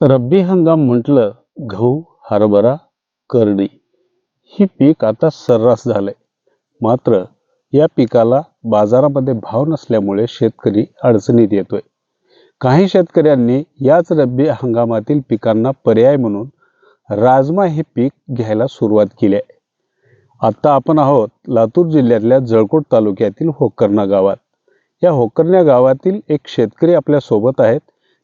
रब्बी हंगाम म्हटलं गहू हरभरा करडी. ही पीक आता सर्रास झालंय. मात्र या पिकाला बाजारामध्ये भाव नसल्यामुळे शेतकरी अडचणीत येतोय. काही शेतकऱ्यांनी याच रब्बी हंगामातील पिकांना पर्याय म्हणून राजमा हे पीक घ्यायला सुरुवात केली आहे. आता आपण आहोत लातूर जिल्ह्यातल्या जळकोट तालुक्यातील होकर्णा गावात. या होकर्ण्या गावातील एक शेतकरी आपल्यासोबत आहेत.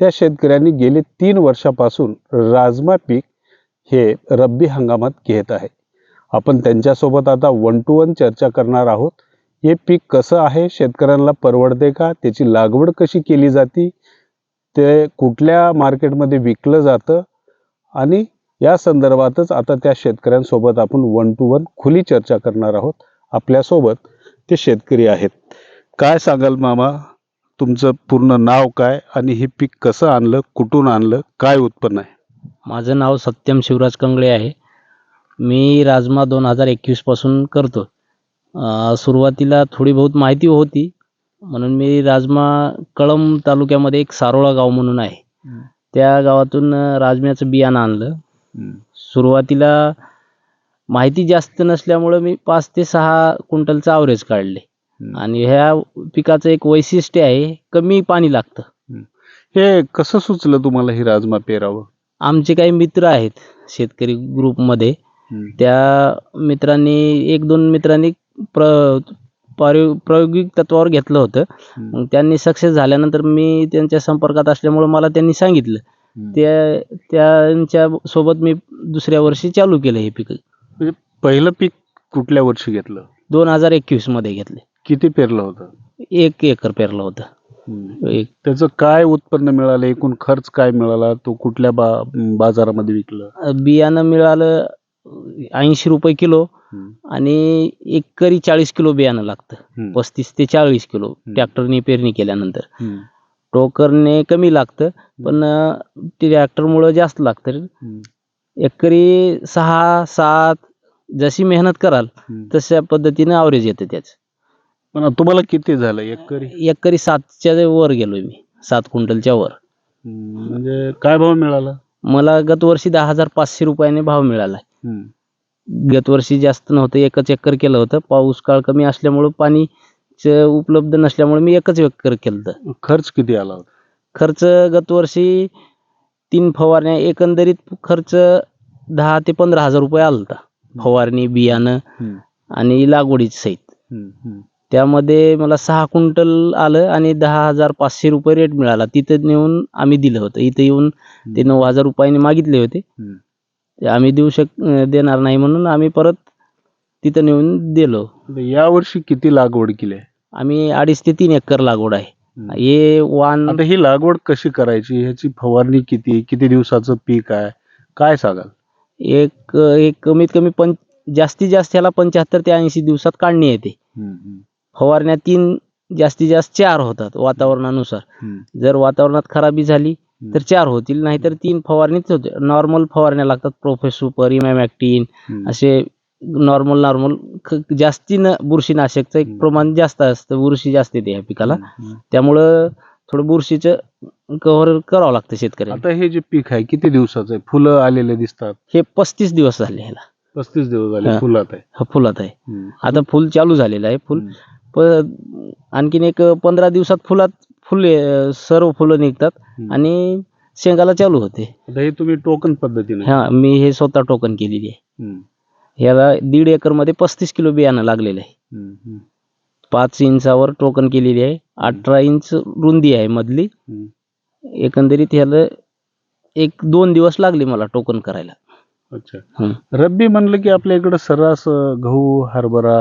त्या शेतकऱ्यांनी गेले तीन वर्षापासून राजमा पीक हे रब्बी हंगामात घेत आहे. आपण त्यांच्यासोबत आता वन टू वन चर्चा करणार आहोत. हे पीक कसं आहे? शेतकऱ्यांना परवडते का? त्याची लागवड कशी केली जाते? ते कुठल्या मार्केटमध्ये विकलं जातं? आणि या संदर्भातच आता त्या शेतकऱ्यांसोबत आपण वन टू वन खुली चर्चा करणार आहोत. आपल्यासोबत ते शेतकरी आहेत. काय सांगाल मामा? तुमचं पूर्ण नाव काय आणि हे पीक कसं आणलं कुठून आणलं काय उत्पन्न आहे? माझं नाव सत्यम शिवराज कंगळे आहे. मी राजमा दोन हजार एकवीसपासून करतो. अं, सुरुवातीला थोडी बहुत माहिती होती. म्हणून मी राजमा कळंब तालुक्यामध्ये एक सारोळा गाव म्हणून आहे. त्या गावातून अं, राजम्याचं बियाणं आणलं. सुरुवातीला माहिती जास्त नसल्यामुळं मी पाच ते सहा क्विंटलचं ॲव्हरेज काढले. आणि ह्या पिकाचं एक वैशिष्ट्य आहे कमी पाणी लागतं. हे कसं सुचलं तुम्हाला ही राजमा पेरावं? आमचे काही मित्र आहेत शेतकरी ग्रुपमध्ये. त्या मित्रांनी एक दोन मित्रांनी प्र प्रायो प्रायोगिक तत्वावर घेतलं होतं. मग त्यांनी सक्सेस झाल्यानंतर मी त्यांच्या संपर्कात असल्यामुळे मला त्यांनी सांगितलं. त्या त्यांच्यासोबत मी दुसऱ्या वर्षी चालू केलं हे पीक. म्हणजे पहिलं पीक कुठल्या वर्षी घेतलं? दोन हजार एकवीसमध्ये घेतले. किती पेरलं होतं? एक एकर पेरलं होतं. एक त्याचं काय उत्पन्न मिळालं? एकूण खर्च काय मिळाला? तो कुठल्या बा बाजारामध्ये विकलं? बियाणं मिळालं ऐंशी रुपये किलो आणि एकरी चाळीस किलो बियाणं लागतं. पस्तीस ते चाळीस किलो ट्रॅक्टरने पेरणी केल्यानंतर. टोकरने कमी लागतं पण ट्रॅक्टरमुळं जास्त लागतं. एकरी सहा सात जशी मेहनत कराल तशा पद्धतीने ॲव्हरेज येतं त्याच. पण तुम्हाला किती झालं? एकरी? एकरी सातच्या वर गेलोय मी. सात क्विंटलच्या वर. म्हणजे काय भाव मिळाला? मला गत वर्षी दहा हजार पाचशे रुपयाने भाव मिळाला. गत वर्षी जास्त नव्हतं एकच एकर केलं होतं. पाऊस काळ कमी असल्यामुळं पाणी उपलब्ध नसल्यामुळे मी एकच एकर केलं होतं. खर्च किती आला होता? खर्च गत वर्षी तीन फवारण्या एकंदरीत खर्च दहा ते पंधरा हजार रुपये आला होता फवारणी बियाणं आणि लागवडीच सहित. त्यामध्ये मला सहा क्विंटल आलं आणि दहा हजार पाचशे रुपये रेट मिळाला. तिथं नेऊन आम्ही दिलं होतं. इथं येऊन ते नऊ हजार रुपयाने मागितले होते. ते आम्ही देऊ शक देणार नाही म्हणून आम्ही परत तिथं नेऊन दिलो. या वर्षी किती लागवड केली? आहे? आम्ही अडीच ते तीन एकर लागवड आहे. हे वाण आता ही लागवड कशी करायची? ह्याची फवारणी किती किती दिवसाचं पीक आहे? काय सांगाल? एक एक कमीत कमी पं जास्तीत जास्त ह्याला पंच्याहत्तर ते ऐंशी दिवसात काढणी येते. फवारण्या तीन जास्तीत जास्त चार होतात वातावरणानुसार. जर वातावरणात खराबी झाली तर चार होतील नाहीतर तीन फवारणीच होते. नॉर्मल फवारण्या लागतात प्रोफेसुपर इमॅमॅक्टिन असे नॉर्मल नॉर्मल जास्ती न बुरशीनाशकचं एक प्रमाण जास्त असतं बुरशी जास्त येते ह्या पिकाला. त्यामुळं थोडं बुरशीचं कव्हर करावं लागतं शेतकऱ्याला आता हे जे पीक आहे किती दिवसाचं आहे? फुलं आलेले दिसतात. हे पस्तीस दिवस झाले ह्याला. पस्तीस दिवस झाले. फुलात आहे. फुलात आहे. आता फुल चालू झालेलं आहे फुल. प आणखीन एक पंधरा दिवसात फुलात फुले सर्व फुलं निघतात. आणि शेंगाला चालू होते आता हे तुम्ही टोकन पद्धतीने हा मी हे स्वतः टोकन केलेली आहे हम्म. ह्याला दीड एकरमध्ये पस्तीस किलो बियाणं लागलेलं आहे हम्म. हम्म. पाच इंचावर टोकन केलेली आहे अठरा इंच रुंदी आहे मधली हम्म. एकंदरीत ह्याला एक दोन दिवस लागले मला टोकन करायला अच्छा हम्म. रब्बी म्हणलं की आपल्या इकडं सर्रास अं, गहू हरभरा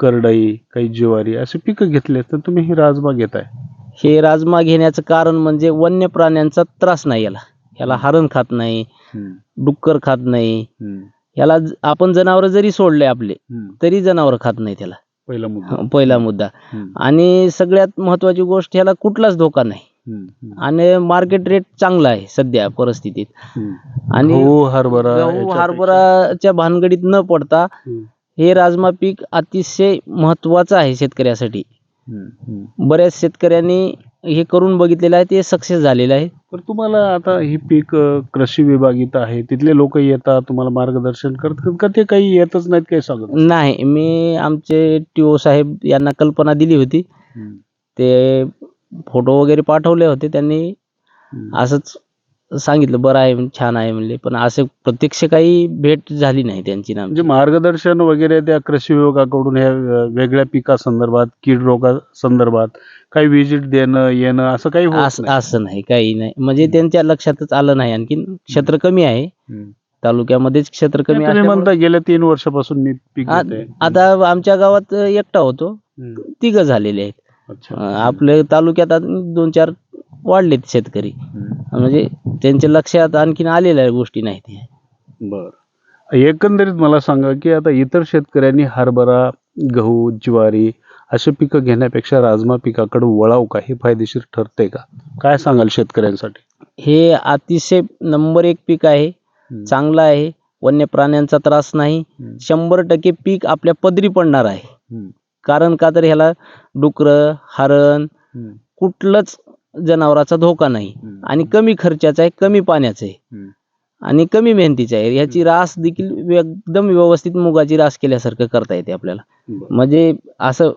करडई काही ज्वारी असे पिकं घेतले तर तुम्ही ही राजबा घेताय हे राजमा घेण्याचं कारण म्हणजे वन्य प्राण्यांचा त्रास नाही याला याला हरण खात नाही हम्म. डुक्कर खात नाही हम्म. याला ज- आपण जनावर जरी सोडले आपले हम्म. तरी जनावर खात नाही त्याला पहिला मुद्दा हं, पहिला मुद्दा हम्म. आणि सगळ्यात महत्वाची गोष्ट ह्याला कुठलाच धोका नाही हम्म. हम्म. आणि मार्केट रेट चांगला आहे सध्या परिस्थितीत हम्म. आणि गहू हरभरा गहू याच्यापेक्षा- हरभराच्या भानगडीत न पडता हम्म. हे राजमा पीक अतिशय महत्वाचं आहे शेतकऱ्यासाठी. बऱ्याच शेतकऱ्यांनी हे करून बघितलेलं आहे ते सक्सेस झालेलं आहे तर तुम्हाला आता ही पीक अ, कृषी विभाग इथं आहे तिथले लोक येतात तुम्हाला मार्गदर्शन करतात का ते काही येतच नाहीत काही सांगत नाही मी आमचे टी साहेब यांना कल्पना दिली होती. ते फोटो वगैरे पाठवले होते त्यांनी. असंच सांगितलं बरं आहे छान आहे म्हणले. पण असं प्रत्यक्ष काही भेट झाली नाही त्यांची ना म्हणजे मार्गदर्शन वगैरे त्या कृषी विभागाकडून ह्या अ, वेगळ्या पिका संदर्भात कीड रोगा संदर्भात काही व्हिजिट देणं येणं असं काही होत असं नाही. असं नाही काही नाही. म्हणजे त्यांच्या लक्षातच आलं नाही आणखीन. क्षेत्र कमी आहे. हम्म. तालुक्यामध्येच क्षेत्र कमी तुम्ही असल्यामुळं- म्हणता गेल्या तीन वर्षापासून मी पीक आ- घेते आता आमच्या गावात एकटा होतो. हम्म. तिघ झालेले आहेत. अच्छा. आपल्या तालुक्यात दोन चार वाढलेत शेतकरी. म्हणजे त्यांच्या लक्षात आणखीन आलेल्या गोष्टी नाहीत ह्या. बर. एकंदरीत मला सांगा की आता इतर शेतकऱ्यांनी हरभरा गहू ज्वारी अशी पिकं घेण्यापेक्षा राजमा पिकाकडे वळाव का हे फायदेशीर ठरते का? काय सांगाल शेतकऱ्यांसाठी? हे अतिशय नंबर एक पीक आहे. चांगलं आहे. वन्य प्राण्यांचा त्रास नाही. शंभर टक्के पीक आपल्या पदरी पडणार आहे. कारण का तर ह्याला डुकरं हरण. कुठलंच जनावराचा धोका नाही. आणि कमी खर्चाचा आहे कमी पाण्याचं आहे. आणि कमी मेहनतीचं आहे ह्याची रास देखील एकदम व्यवस्थित मुगाची रास केल्यासारखं करता येते आपल्याला. म्हणजे असं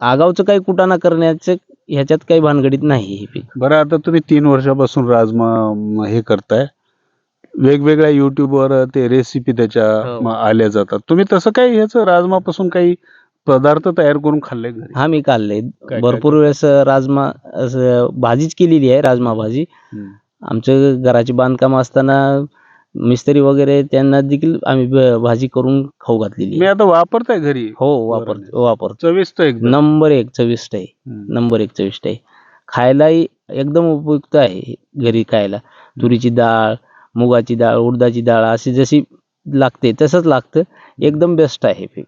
आगावचं काही कुटाणा करण्याचं ह्याच्यात काही भानगडीत नाही हे पीक बरं आता तुम्ही तीन वर्षापासून राजमा हे करताय वेगवेगळ्या युट्यूबवर ते रेसिपी त्याच्या हो. आल्या जातात तुम्ही तसं काही ह्याचं राजमापासून काही पदार्थ तयार करून खाल्ले घरी. हा मी काय? भरपूर वेळेस राजमा असं भाजीच केलेली आहे राजमा भाजी. हम्म. आमचं घराचे बांधकाम असताना मिस्त्री वगैरे त्यांना देखील आम्ही ब- भाजी करून खाऊ घातलेली मी आहे. आता वापरताय घरी. हो वापर वापर. चविष्ट एकदम. नंबर एक चविष्ट आहे. हम्म. नंबर एक चविष्ट आहे. खायलाही एकदम उपयुक्त आहे घरी खायला. तुरीची डाळ मुगाची डाळ उडदाची डाळ अशी जशी लागते तसंच लागतं. एकदम बेस्ट आहे पीक.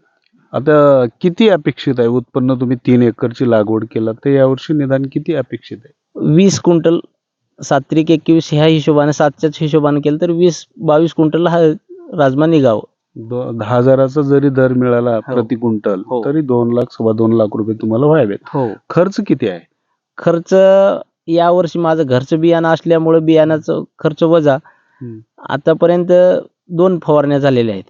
आता किती अपेक्षित आहे? उत्पन्न तुम्ही तीन एकरची लागवड केला तर यावर्षी निदान किती अपेक्षित आहे? वीस क्विंटल सात्विक एकवीस ह्या हिशोबाने सातच्याच हिशोबाने केलं तर वीस बावीस क्विंटल हा राजमा निघावं दहा हजाराचा जरी दर मिळाला प्रति क्विंटल हो. तरी दोन लाख सव्वा दोन लाख रुपये तुम्हाला व्हावेत हो. खर्च किती आहे? खर्च यावर्षी माझं घरचं बियाणं असल्यामुळे बियाणाचं खर्च वजा. आतापर्यंत दोन फवारण्या झालेल्या आहेत.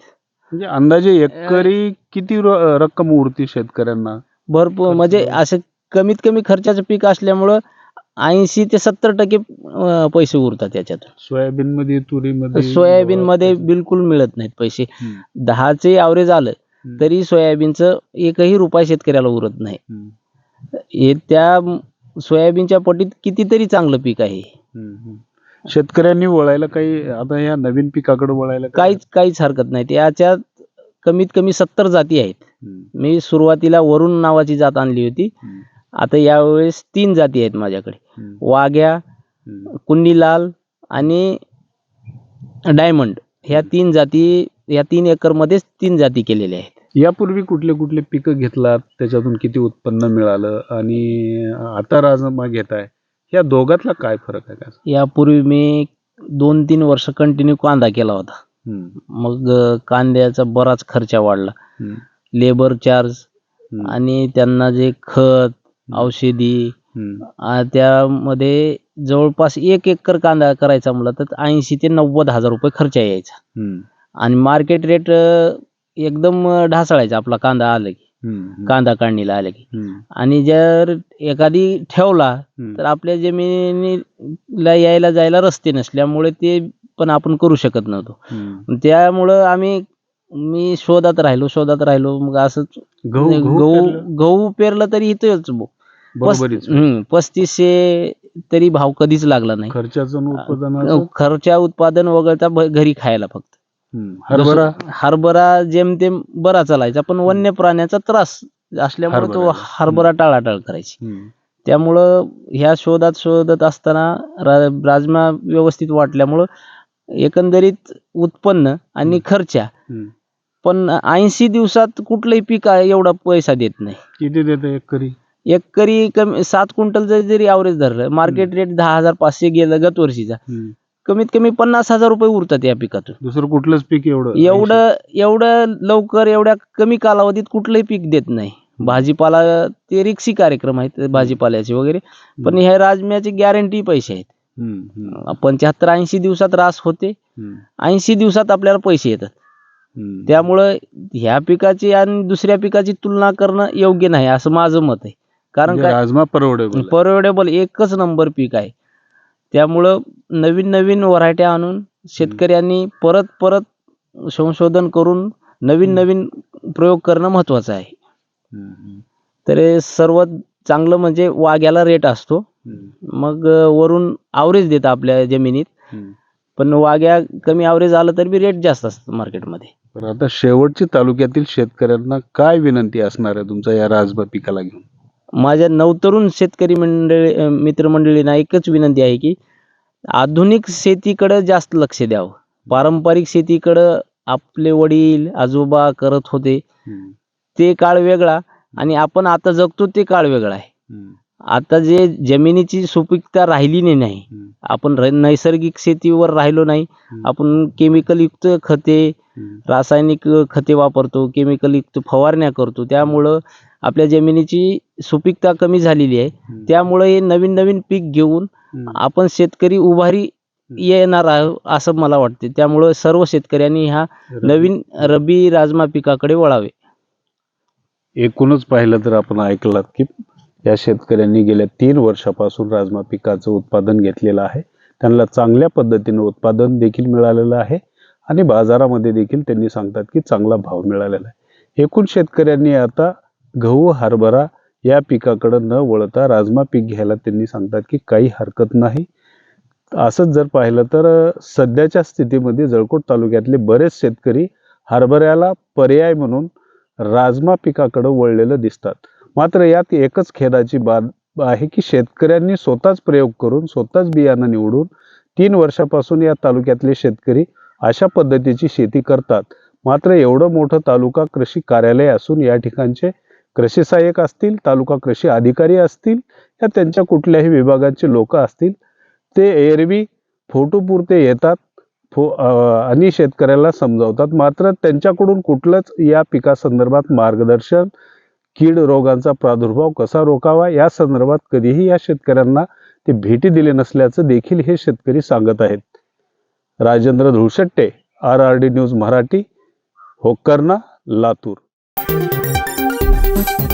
म्हणजे अंदाजे एकरी किती र- रक्कम उरते शेतकऱ्यांना भरपूर खर्च म्हणजे वजा. असं कमीत कमी खर्चाचं पीक असल्यामुळं ऐंशी ते सत्तर टक्के अं, पैसे उरतात त्याच्यात सोयाबीन मध्ये तुरीमध्ये सोयाबीन मध्ये बिलकुल मिळत नाहीत पैसे हम्म. दहाचे ॲव्हरेज आलं हम्म. तरी सोयाबीनचं एकही रुपया शेतकऱ्याला उरत नाही हम्म. हे त्या सोयाबीनच्या पटीत कितीतरी चांगलं पीक आहे हम्म. हम्म. शेतकऱ्यांनी वळायला काही आता या नवीन पिकाकडे वळायला काही- काहीच काहीच हरकत नाही. त्याच्यात कमीत कमी सत्तर जाती आहेत. मी सुरुवातीला वरुण नावाची जात आणली होती. आता यावेळेस तीन जाती आहेत माझ्याकडे. वाघ्या. कुंडीलाल आणि डायमंड. ह्या तीन जाती या तीन एकर मध्येच तीन जाती केलेल्या आहेत. यापूर्वी कुठले कुठले पिकं घेतलात? त्याच्यातून किती उत्पन्न मिळालं? आणि आता राजमा घेताय. या दोघातला काय फरक आहे का यापूर्वी मी दोन तीन वर्ष कंटिन्यू कांदा केला होता हम्म. मग अं, कांद्याचा बराच खर्च वाढला हम्म. लेबर चार्ज हम्म. आणि त्यांना जे खत औषधी हम्म. आ, त्यामध्ये जवळपास एक एकर कांदा करायचा म्हणलं तर ऐंशी ते नव्वद हजार रुपये खर्च यायचा हम्म. आणि मार्केट रेट एकदम अं, ढासळायचा आपला कांदा आला की. कांदा काढणीला आला की. आणि जर एखादी ठेवला. तर आपल्या जमिनीला यायला जायला रस्ते नसल्यामुळे ते पण आपण करू शकत नव्हतो. त्यामुळं आम्ही मी शोधात राहिलो शोधात राहिलो मग असंच गहू गहू पेरलं? तरी इथंच पस्तीसशे तरी भाव कधीच लागला नाही खर्चाचं खर्चा उत्पादन वगळता घरी खायला फक्त. हरभरा. हरभरा जेमतेम बरा चालायचा पण वन्य प्राण्याचा त्रास असल्यामुळे तो. हरभरा. टाळाटाळ करायची. त्यामुळं ह्या शोधात शोधत असताना राजमा व्यवस्थित वाटल्यामुळं एकंदरीत उत्पन्न आणि खर्चा. पण ऐंशी दिवसात कुठलंही पीक एवढा पैसा देत नाही. किती देते एकरी एकरी कमी सात क्विंटल जरी जरी ॲव्हरेज धरलं मार्केट रेट दहा हजार पाचशे गेलं गत वर्षीचा. कमीत कमी पन्नास हजार रुपये उरतात या पिकातून. दुसरं कुठलंच पीक एवढं एवढं एवढं लवकर एवढ्या कमी कालावधीत कुठलंही पीक देत नाही. भाजीपाला ते रिक्षी कार्यक्रम आहेत भाजीपाल्याचे वगैरे पण ह्या राजम्याची गॅरंटी पैसे आहेत. पंच्याहत्तर ऐंशी दिवसात रास होते. ऐंशी दिवसात आपल्याला पैसे येतात. त्यामुळं ह्या पिकाची आणि दुसऱ्या पिकाची तुलना करणं योग्य नाही असं माझं मत आहे. कारण म्हणजे काय? परवडेबल. परवडेबल एकच नंबर पीक आहे. त्यामुळं नवीन नवीन व्हरायट्या आणून शेतकऱ्यांनी परत परत संशोधन करून नवीन नवीन प्रयोग करणं महत्वाचं आहे. तर हे सर्वात चांगलं म्हणजे वाघ्याला रेट असतो. मग वरून आवरेज देतं आपल्या जमिनीत. पण वाघ्या कमी आवरेज आलं तर बी रेट जास्त असतं मार्केटमध्ये तर आता शेवटची तालुक्यातील शेतकऱ्यांना काय विनंती असणार आहे तुमच्या या राजमा पिकाला घेऊन? माझ्या नवतरुण शेतकरी मंडळी मित्रमंडळींना एकच विनंती आहे की आधुनिक शेतीकडे जास्त लक्ष द्यावं. पारंपरिक शेतीकडं आपले वडील आजोबा करत होते. ते काळ वेगळा आणि आपण आता जगतो ते काळ वेगळा आहे. आता जे जमिनीची सुपीकता राहिली नाही आपण नैसर्गिक शेतीवर राहिलो नाही. आपण केमिकल युक्त खते रासायनिक खते वापरतो केमिकल युक्त फवारण्या करतो. त्यामुळं आपल्या जमिनीची सुपीकता कमी झालेली आहे. त्यामुळे हे नवीन नवीन पीक घेऊन. आपण शेतकरी उभारी येणार आहो असं मला वाटते. त्यामुळं सर्व शेतकऱ्यांनी ह्या नवीन रबी राजमा पिकाकडे वळावे. एकूणच पाहिलं तर आपण ऐकलात की या शेतकऱ्यांनी गेल्या तीन वर्षापासून राजमा पिकाचं उत्पादन घेतलेलं आहे. त्यांना चांगल्या पद्धतीनं उत्पादन देखील मिळालेलं आहे आणि बाजारामध्ये देखील त्यांनी सांगतात की चांगला भाव मिळालेला आहे. एकूण शेतकऱ्यांनी आता गहू हरभरा या पिकाकडं न वळता राजमा पीक घ्यायला त्यांनी सांगतात की काही हरकत नाही. असंच जर पाहिलं तर सध्याच्या स्थितीमध्ये जळकोट तालुक्यातले बरेच शेतकरी हरभऱ्याला पर्याय म्हणून राजमा पिकाकडं वळलेलं दिसतात. मात्र यात एकच खेदाची बाब आहे की शेतकऱ्यांनी स्वतःच प्रयोग करून स्वतःच बियाणं निवडून तीन वर्षापासून या तालुक्यातले शेतकरी अशा पद्धतीची शेती करतात. मात्र एवढं मोठं तालुका कृषी कार्यालय असून या ठिकाणचे कृषी सहाय्यक असतील तालुका कृषी अधिकारी असतील या त्यांच्या कुठल्याही विभागाचे लोक असतील ते एरवी फोटोपुरते येतात फो आणि शेतकऱ्याला समजावतात. मात्र त्यांच्याकडून कुठलंच या पिकासंदर्भात मार्गदर्शन कीड रोगांचा प्रादुर्भाव कसा रोखावा या संदर्भात कधीही या शेतकऱ्यांना ते भेटी दिले नसल्याचं देखील हे शेतकरी सांगत आहेत. Rajendra Dhulshette R R D news Marathi Hokarna Latur. thank you